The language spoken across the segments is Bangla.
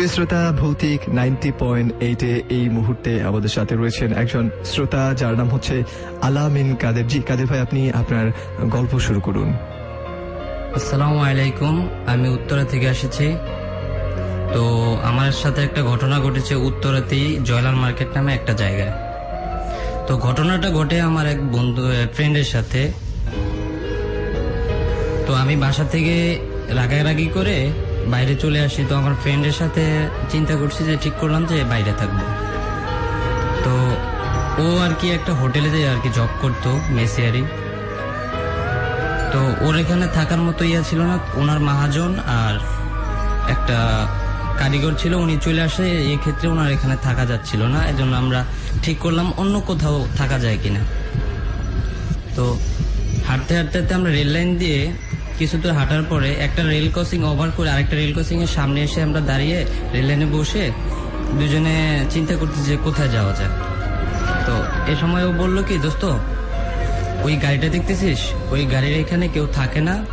প্রিয় শ্রোতা, ভৌতিক নাইনটি পয়েন্ট এইটে এই মুহূর্তে আমাদের সাথে রয়েছেন একজন শ্রোতা, যার নাম হচ্ছে আলামিন কাদের জি কাদের ভাই, আপনি আপনার গল্প শুরু করুন। আসসালামু আলাইকুম। আমি উত্তরা থেকে এসেছি। তো আমার সাথে একটা ঘটনা ঘটেছে উত্তরাতেই জয়লাল মার্কেট নামে একটা জায়গায়। তো ঘটনাটা ঘটে আমার এক বন্ধু ফ্রেন্ডের সাথে। তো আমি বাসা থেকে রাগারাগি করে বাইরে চলে আসি, তো আমার ফ্রেন্ডের সাথে চিন্তা করছি যে ঠিক করলাম যে বাইরে থাকব। তো ও আর কি একটা হোটেলে যে আর কি জব করতো মেসিয়ারি তো ওর এখানে থাকার মতো ইয়া ছিল না, ওনার মহাজন আর একটা কারিগর ছিল, উনি চলে আসে ক্ষেত্রে ওনার এখানে থাকা যাচ্ছিল না, এজন্য আমরা ঠিক করলাম অন্য কোথাও থাকা যায় কিনা। তো হাঁটতে হাঁটতে হাঁটতে আমরা রেল লাইন দিয়ে কিছু দূর হাঁটার পরে একটা রেল ক্রসিং ওভার করে আরেকটা রেল ক্রসিং এর সামনে এসে আমরা দাঁড়িয়ে রেল লাইনে বসে দুজনে চিন্তা করতেছি যে কোথায় যাওয়া যায়। তো এ সময় ও বলল কি, দোস্ত, ওই গাড়িটা দেখতেছিস? ওই গাড়ির এখানে কেউ থাকে না।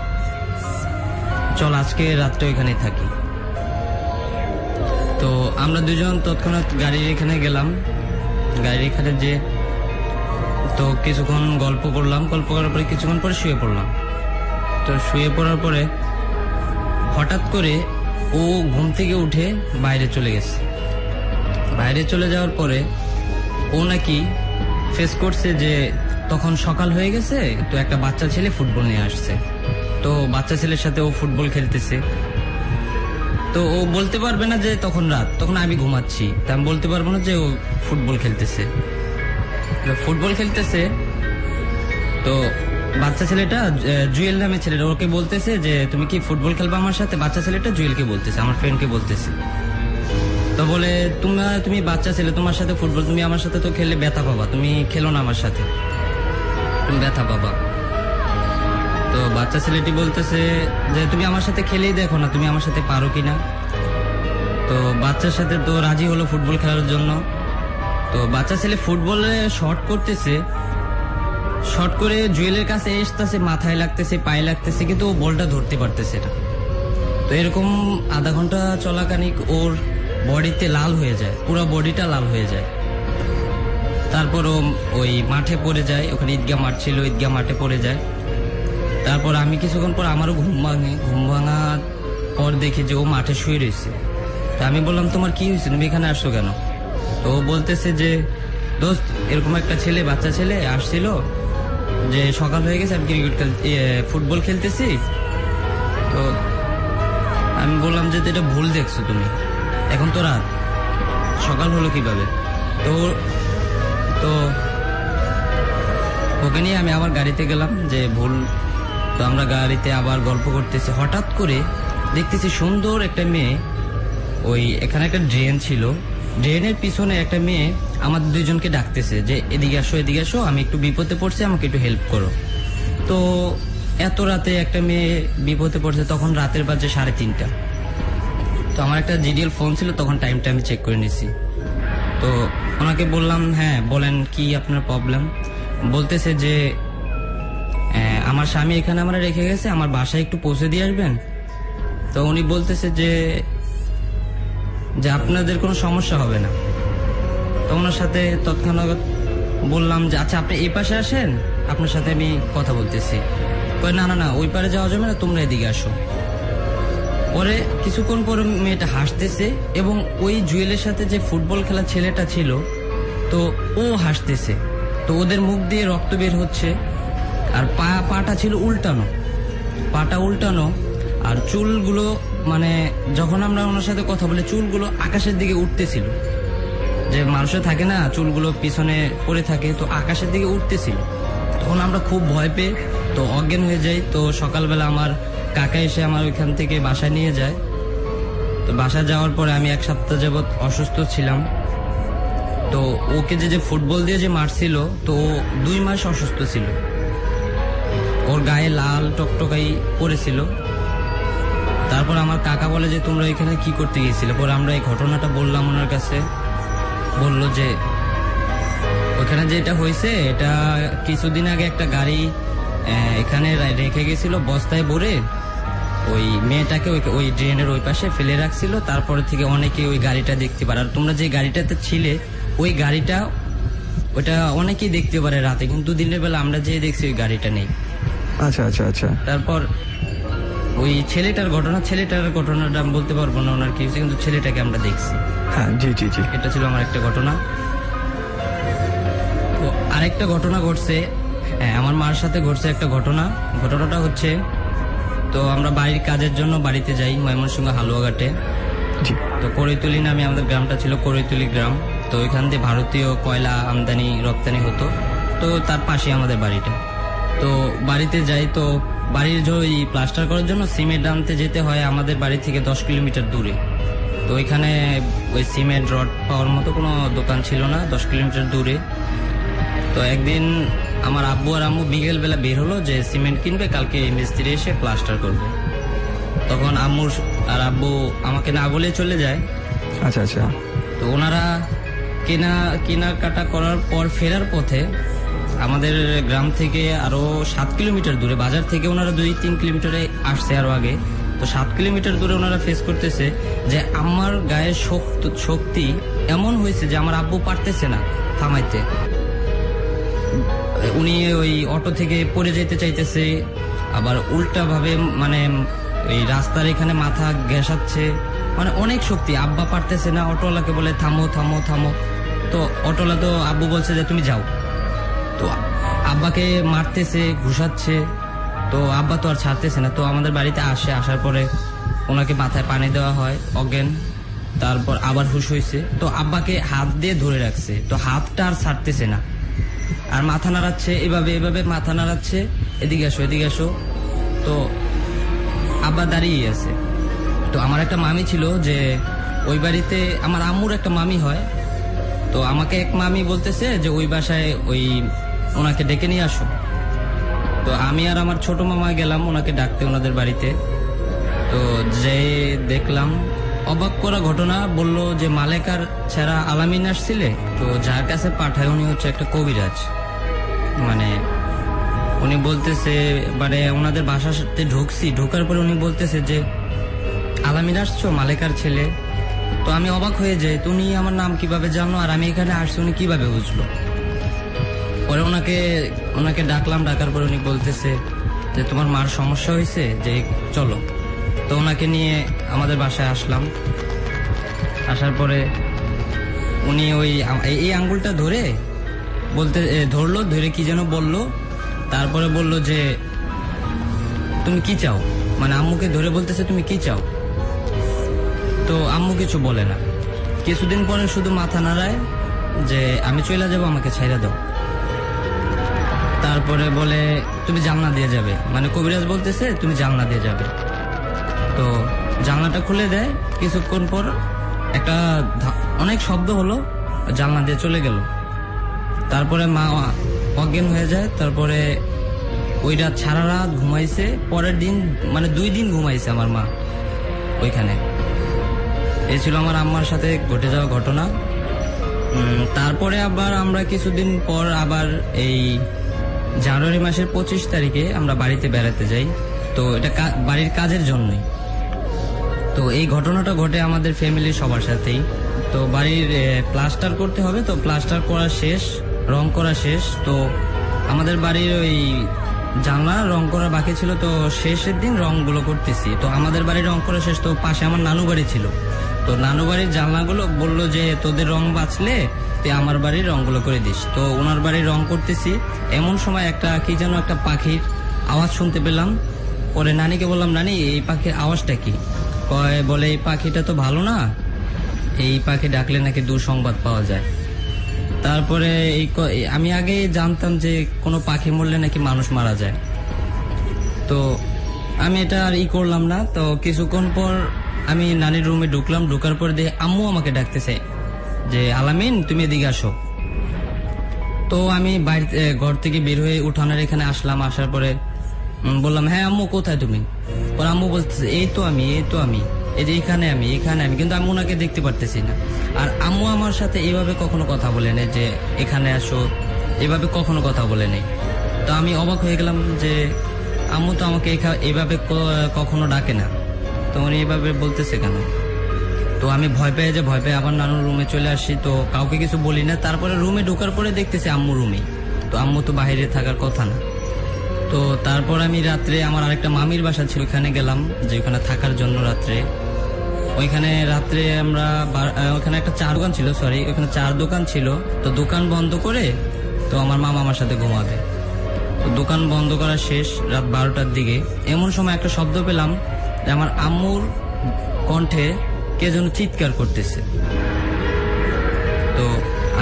চল, আজকে রাত্রে ওইখানে থাকি। তো আমরা দুজন তৎক্ষণাৎ গাড়ির এখানে গেলাম। গাড়ির এখানে যে তো কিছুক্ষণ গল্প করলাম। গল্প করার পরে কিছুক্ষণ পরে শুয়ে পড়লাম। তো শুয়ে পড়ার পরে হঠাৎ করে ও ঘুম থেকে উঠে বাইরে চলে গেছে। বাইরে চলে যাওয়ার পরে ও নাকি ফেস করছে যে তখন সকাল হয়ে গেছে, তো একটা বাচ্চা ছেলে ফুটবল নিয়ে আসছে। তো বাচ্চা ছেলের সাথে ও ফুটবল খেলতেছে। তো ও বলতে পারবে না যে তখন রাত, তখন আমি ঘুমাচ্ছি। তা আমি বলতে পারব না যে ও ফুটবল খেলতেছে। ফুটবল খেলতেছে, তো বাচ্চা ছেলেটা জুয়েল নামে ছেলেটা, ওকে বলতেছে যে, তুমি কি ফুটবল খেলবে আমার সাথে? বাচ্চা ছেলেটা জুয়েলকে বলতেছে, আমার ফ্রেন্ডকে বলতেছে। তো বলে, তোমরা, তুমি বাচ্চা ছেলে, তোমার সাথে ফুটবল, তুমি আমার সাথে তো খেললে ব্যথা পাবা, তুমি খেলো না আমার সাথে। তুমি ব্যথা পাবা। তো বাচ্চা ছেলেটি বলতেছে যে, তুমি আমার সাথে খেলেই দেখো না, তুমি আমার সাথে পারো কিনা? তো বাচ্চার সাথে তো রাজি হলো ফুটবল খেলার জন্য। তো বাচ্চা ছেলে ফুটবলে শর্ট করতেছে শর্ট করে জুয়েলের কাছে এসতেছে, মাথায় লাগতেছে, পায়ে লাগতেছে, কিন্তু ও বলটা ধরতে পারতেছে না। তো এরকম আধা ঘণ্টা চলাকানিক ওর বডিতে লাল হয়ে যায়, পুরো বডিটা লাল হয়ে যায়। তারপর ও ওই মাঠে পড়ে যায়, ওখানে ঈদগাহ মাঠ ছিল, ঈদগাহ মাঠে পড়ে যায়। তারপর আমি কিছুক্ষণ পর আমারও ঘুম ভাঙে, ঘুম ভাঙার পর দেখি যে ও মাঠে শুয়ে রয়েছে। তা আমি বললাম, তোমার কি হয়েছে? তুমি এখানে আসছো কেন? তো ও বলতেছে যে, দোস্ত, এরকম একটা ছেলে, বাচ্চা ছেলে, আসছিল যে সকাল হয়ে গেছে আমি ক্রিকেট ইয়ে, ফুটবল খেলতেছি। তো আমি বললাম যে এটা ভুল দেখছ তুমি। এখন তো রাত। সকাল হলো কীভাবে? তো তো ওকে নিয়ে আমি আবার গাড়িতে গেলাম যে ভুল। তো আমরা গাড়িতে আবার গল্প করতেছি। হঠাৎ করে দেখতেছি সুন্দর একটা মেয়ে ওই এখানে একটা ড্রেন ছিল। ড্রেনের পিছনে একটা মেয়ে আমাদের দুইজনকে ডাকতেছে যে, এদিকে আসো এদিকে আসো, আমি একটু বিপদে পড়ছি, আমাকে একটু হেল্প করো। তো এত রাতে একটা মেয়ে বিপদে পড়ছে, তখন রাতের বাজে সাড়ে তিনটা। তো আমার একটা জিডিএল ফোন ছিল, তখন টাইমটা আমি চেক করে নিছি। তো ওনাকে বললাম হ্যাঁ বলেন কি আপনার প্রবলেম বলতেছে যে আমার স্বামী এখানে আমরা রেখে গেছে, আমার বাসায় একটু পৌঁছে দিয়ে আসবেন? তো উনি বলতেছে যে যে আপনাদের কোনো সমস্যা হবে না। তো ওনার সাথে তৎক্ষণাৎ বললাম যে আচ্ছা আপনি এই পাশে আসেন, আপনার সাথে আমি কথা বলতেছি। কই না না না, ওই পারে যাওয়া যাবে না, তোমরা এদিকে আসো। পরে কিছুক্ষণ পরে মেয়েটা হাসতেছে এবং ওই জুয়েলের সাথে যে ফুটবল খেলা ছেলেটা ছিল, তো ও হাসতেছে। তো ওদের মুখ দিয়ে রক্ত বের হচ্ছে, আর পা, পাটা ছিল উল্টানো। পাটা উল্টানো, আর চুলগুলো মানে যখন আমরা ওনার সাথে কথা বলে, চুলগুলো আকাশের দিকে উঠতেছিল। যে মানুষের থাকে না, চুলগুলো পিছনে পড়ে থাকে, তো আকাশের দিকে উঠতেছিল। তখন আমরা খুব ভয় পেয়ে, তো অজ্ঞান হয়ে যাই। তো সকালবেলা আমার কাকা এসে আমার ওইখান থেকে বাসায় নিয়ে যায়। তো বাসায় যাওয়ার পরে আমি এক সপ্তাহ যাবৎ অসুস্থ ছিলাম। তো ওকে যে যে ফুটবল দিয়ে যে মারছিল, তো ও দুই মাস অসুস্থ ছিল। ওর গায়ে লাল টকটকাই পড়েছিল। তারপর আমার কাকা বলে যে তোমরা এখানে কি করতে গিয়েছিলে? পরে আমরা এই ঘটনাটা বললাম ওনার কাছে। বলল যে ওখানে যেটা হয়েছে এটা কিছুদিন আগে একটা গাড়ি এখানে রেখে গেছিল বস্তায় ভরে। ওই মেয়েটাকে ওই ওই ড্রেনের ওই পাশে ফেলে রাখছিল। তারপরে থেকে অনেকে ওই গাড়িটা দেখতে পারে। আর তোমরা যে গাড়িটাতে ছিলে ওই গাড়িটা ওটা অনেকেই দেখতে পারে রাতে। কিন্তু দিনের বেলা আমরা যে দেখছি ওই গাড়িটা নেই। আচ্ছা আচ্ছা আচ্ছা। তারপর ওই ছেলেটার ঘটনা ছেলেটার ঘটনাটা আমি বলতে পারব না ওনার কি হয়েছে, কিন্তু ছেলেটাকে আমরা দেখছি। হ্যাঁ জি জি জি। এটা ছিল আমার একটা ঘটনা। তো আরেকটা ঘটনা ঘটছে হ্যাঁ আমার মার সাথে ঘটছে একটা ঘটনা। ঘটনাটা হচ্ছে তো আমরা বাড়ির কাজের জন্য বাড়িতে যাই ময়মনসিংহ হালুয়াঘাটে। তো করৈতুলি নামে আমাদের গ্রামটা ছিল করৈতুলি গ্রাম। তো ওইখান দিয়ে ভারতীয় কয়লা আমদানি রপ্তানি হতো। তো তার পাশে আমাদের বাড়িটা। তো বাড়িতে যাই তো বাড়ির ওই প্লাস্টার করার জন্য সিমেন্ট আনতে যেতে হয় আমাদের বাড়ি থেকে দশ কিলোমিটার দূরে। তো ওইখানে ওই সিমেন্ট রড পাওয়ার মতো কোনো দোকান ছিল না দশ কিলোমিটার দূরে। তো একদিন আমার আব্বু আর আম্মু বিকেল বেলা বের হলো যে সিমেন্ট কিনবে কালকে মিস্ত্রি এসে প্লাস্টার করবে। তখন আম্মুর আর আব্বু আমাকে না বলে চলে যায়। আচ্ছা আচ্ছা। তো ওনারা কেনা কেনাকাটা করার পর ফেরার পথে আমাদের গ্রাম থেকে আরও সাত কিলোমিটার দূরে, বাজার থেকে ওনারা দুই তিন কিলোমিটারে আসছে আরও আগে। তো সাত কিলোমিটার দূরে ওনারা ফেস করতেছে যে আমার গায়ের শক্ত- এমন হয়েছে যে আমার আব্বু পারতেছে না থামাইতে। উনি ওই অটো থেকে পড়ে যেতে চাইতেছে, আবার উল্টা ভাবে মানে এই রাস্তার এখানে মাথা ঘেসাচ্ছে মানে অনেক শক্তি, আব্বা পারতেছে না, অটোওয়ালাকে বলে, থামো থামো থামো। তো অটোওয়ালা তো আব্বু বলছে যে, তুমি যাও। তো আব্বাকে মারতেছে, ঘুষাচ্ছে। তো আব্বা তো আর ছাড়তেছে না। তো আমাদের বাড়িতে আসে, আসার পরে ওনাকে মাথায় পানি দেওয়া হয়, অজ্ঞান। তারপর আবার হুশ হয়েছে তো আব্বাকে হাত দিয়ে ধরে রাখছে। তো হাতটা আর ছাড়তেছে না। আর মাথা নাড়াচ্ছে, এভাবে এভাবে মাথা নাড়াচ্ছে। এদিকে আসো এদিকে আসো। তো আব্বা দাঁড়িয়ে আছে। তো আমার একটা মামি ছিল যে ওই বাড়িতে আমার আম্মুর একটা মামি হয়। তো আমাকে এক মামি বলতেছে যে ওই বাসায় ওই ওনাকে ডেকে নিয়ে আসো। তো আমি আর আমার ছোট মামা গেলাম ওনাকে ডাকতে ওনাদের বাড়িতে। তো যে দেখলাম, অবাক করা ঘটনা, বলল যে মালেকার ছাড়া আলামিন আসছিলে, তো যার কাছে পাঠায় উনি হচ্ছে একটা কবিরাজ। মানে উনি বলতেছে মানে ওনাদের সাথে ঢুকছি, ঢোকার পরে উনি বলতেছে যে, আলামিন আসছো মালেকার ছেলে? তো আমি অবাক হয়ে যাই, তুমি আমার নাম কীভাবে জানো? আর আমি এখানে আসছি, উনি কীভাবে বুঝলো? পরে ওনাকে ওনাকে ডাকলাম, ডাকার পরে উনি বলতেছে যে তোমার মার সমস্যা হয়েছে যে চলো। তো ওনাকে নিয়ে আমাদের বাসায় আসলাম। আসার পরে উনি ওই এই- আঙ্গুলটা ধরে বলতে ধরলো, ধরে কি যেন বলল। তারপরে বলল যে, তুমি কি চাও? মানে আম্মুকে ধরে বলতেছে, তুমি কি চাও? তো আম্মু কিছু বলে না। কিছুদিন পরে শুধু মাথা নাড়ায় যে, আমি চলে যাব, আমাকে ছাইরা দাও। তারপরে বলে, তুমি জানলা দিয়ে যাবে। মানে কবিরাজ বলতেছে, তুমি জানলা দিয়ে যাবে। তো জানলাটা খুলে দেয়। কিছুক্ষণ পর একটা অনেক শব্দ হলো, জানলা দিয়ে চলে গেল। তারপরে মা অজ্ঞান হয়ে যায়। তারপরে ওই রাত সারা রাত ঘুমাইছে। পরের দিন মানে দুই দিন ঘুমাইছে আমার মা ওইখানে। এই ছিল আমার আম্মার সাথে ঘটে যাওয়া ঘটনা। তারপরে আবার আমরা কিছুদিন পর আবার এই জানুয়ারি মাসের পঁচিশ তারিখে আমরা বাড়িতে বেড়াতে যাই। তো এটা বাড়ির কাজের জন্যই। তো এই ঘটনাটা ঘটে আমাদের ফ্যামিলির সবার সাথেই। তো বাড়ির প্লাস্টার করতে হবে, তো প্লাস্টার করা শেষ, রং করা শেষ। তো আমাদের বাড়ির ওই জানলা রং করা বাকি ছিল, তো শেষের দিন রংগুলো করতেছি। তো আমাদের বাড়ির রং করা শেষ, তো পাশে আমার নানু বাড়ি ছিল। তো নানু বাড়ির জানলাগুলো বলল যে, তোদের রং বাঁচলে তুই আমার বাড়ির রংগুলো করে দিস। তো ওনার বাড়ির রং করতেছি। এমন সময় একটা, কি যেন একটা পাখির আওয়াজ শুনতে পেলাম। পরে নানিকে বললাম, নানি, এই পাখির আওয়াজটা কি? কয়, বলে, এই পাখিটা তো ভালো না। এই পাখি ডাকলে নাকি দুঃসংবাদ পাওয়া যায়। তারপরে এই আমি আগে জানতাম যে কোনো পাখি মরলে নাকি মানুষ মারা যায়। তো আমি এটা আর ই করলাম না। তো কিছুক্ষণ পর আমি নানির রুমে ঢুকলাম। ঢুকার পর দিয়ে আম্মু আমাকে ডাকতেছে যে, আলামিন, তুমি এদিকে আসো। তো আমি বাড়িতে ঘর থেকে বের হয়ে উঠানের এখানে আসলাম। আসার পরে বললাম হ্যাঁ আম্মু, কোথায় তুমি? পর আম্মু বলতেছে, এই তো আমি, এই তো আমি। এই যে এখানে আমি এখানে আমি, কিন্তু আমি ওনাকে দেখতে পারতেছি না। আর আম্মু আমার সাথে এইভাবে কখনো কথা বলে নেই যে, এখানে আসো। এভাবে কখনো কথা বলে নেই। তো আমি অবাক হয়ে গেলাম যে, আম্মু তো আমাকে এভাবে কখনো ডাকে না। তো উনি এভাবে বলতেছে কেন? তো আমি ভয় পেয়ে যে, ভয় পেয়ে আবার নানুর রুমে চলে আসি। তো কাউকে কিছু বলি না। তারপরে রুমে ঢোকার পরে দেখতেছি আম্মু রুমে। তো আম্মু তো বাইরে থাকার কথা না। তো তারপর আমি রাত্রে আমার আরেকটা মামির বাসা ছিল, ওখানে গেলাম, যে ওখানে থাকার জন্য রাত্রে। ওইখানে রাত্রে আমরা ওখানে একটা চার দোকান ছিল সরি ওখানে চার দোকান ছিল। তো দোকান বন্ধ করে, তো আমার মামা আমার সাথে ঘুমাবে। দোকান বন্ধ করা শেষ, রাত বারোটার দিকে। এমন সময় একটা শব্দ পেলাম, যে আমার আম্মুর কণ্ঠে কে যেন চিৎকার করতেছে। তো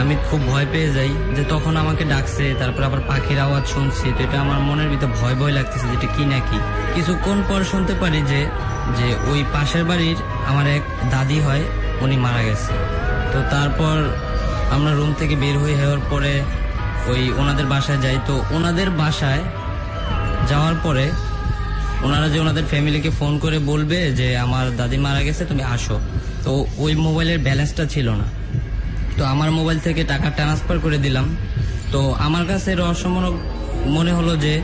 আমি খুব ভয় পেয়ে যাই যে তখন আমাকে ডাকছে, তারপর আবার পাখির আওয়াজ শুনছি। তো এটা আমার মনের ভিতরে ভয় ভয় লাগতেছে যেটা কি নাকি। কিছুক্ষণ পর শুনতে পারি যে যে ওই পাশের বাড়ির আমার এক দাদি হয়, উনি মারা গেছে। তো তারপর আমরা রুম থেকে বের হয়ে যাওয়ার পরে ওই ওনাদের বাসায় যাই। তো ওনাদের বাসায় যাওয়ার পরে ওনারা যে ওনাদের ফ্যামিলিকে ফোন করে বলবে যে, আমার দাদি মারা গেছে, তুমি আসো। তো ওই মোবাইলের ব্যালেন্সটা ছিল না। তো আমার মোবাইল থেকে টাকা ট্রান্সফার করে দিলাম। তো আমার কাছে রহস্যমূলক মনে হলো যে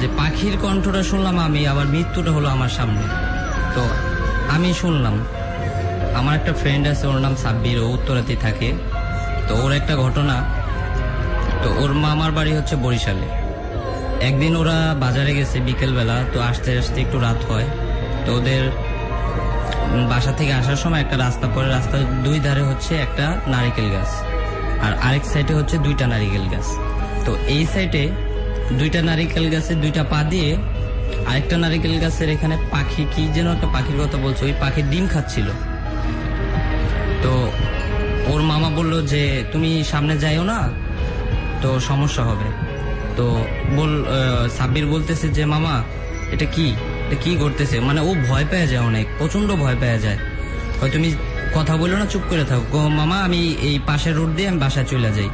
যে পাখির কণ্ঠটা শুনলাম আমি, আবার মৃত্যুটা হলো আমার সামনে। তো আমি শুনলাম, আমার একটা ফ্রেন্ড আছে, ওর নাম সাব্বির, ও উত্তরাতে থাকে। তো ওর একটা ঘটনা, তো ওর মামার বাড়ি হচ্ছে বরিশালে। একদিন ওরা বাজারে গেছে বিকেলবেলা, তো আসতে আসতে একটু রাত হয়। তো ওদের বাসা থেকে আসার সময় একটা রাস্তা পরে রাস্তার দুই ধারে হচ্ছে একটা নারিকেল গাছ। আর আরেক সাইডে হচ্ছে দুইটা নারিকেল গাছ। তো এই সাইডে দুইটা নারিকেল গাছে দুইটা পা দিয়ে আরেকটা নারিকেল গাছের এখানে পাখি, কি যেন একটা পাখির কথা বলছে, ওই পাখির ডিম খাচ্ছিল। তো ওর মামা বলল যে, তুমি সামনে যাইও না, তো সমস্যা হবে। তো বল সাব্বির বলতেছে যে, মামা, এটা কি? কি করতেছে? মানে ও ভয় পেয়ে যায় অনেক প্রচণ্ড ভয় পেয়ে যায়। হয় তুমি কথা বলো না, চুপ করে থাকো। মামা, আমি এই পাশের রোড দিয়ে আমি বাসায় চলে যাই।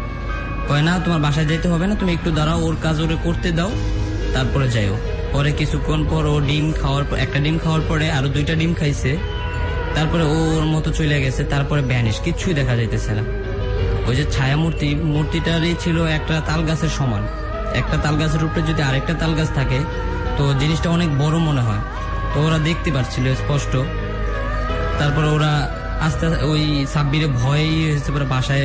কয়, না, তোমার বাসায় যেতে হবে না, তুমি একটু দাঁড়াও, ওর কাজ ওরে করতে দাও, তারপরে যাইও। পরে কিছুক্ষণ পর ও ডিম খাওয়ার পর, একটা ডিম খাওয়ার পরে আরও দুইটা ডিম খাইছে। তারপরে ও ওর মতো চলে গেছে, তারপরে ব্যানিশ, কিচ্ছুই দেখা যাইতেছে না। ওই যে ছায়া মূর্তি মূর্তিটারই ছিল একটা তাল গাছের সমান। একটা তাল গাছের উপরে যদি আরেকটা তাল গাছ থাকে তো জিনিসটা অনেক বড় মনে হয়। তো ওরা দেখতে পাচ্ছিল স্পষ্ট। তারপর ওরা আস্তে ওই সাব্বিরে ভয় হয়েছে পরে বাসায়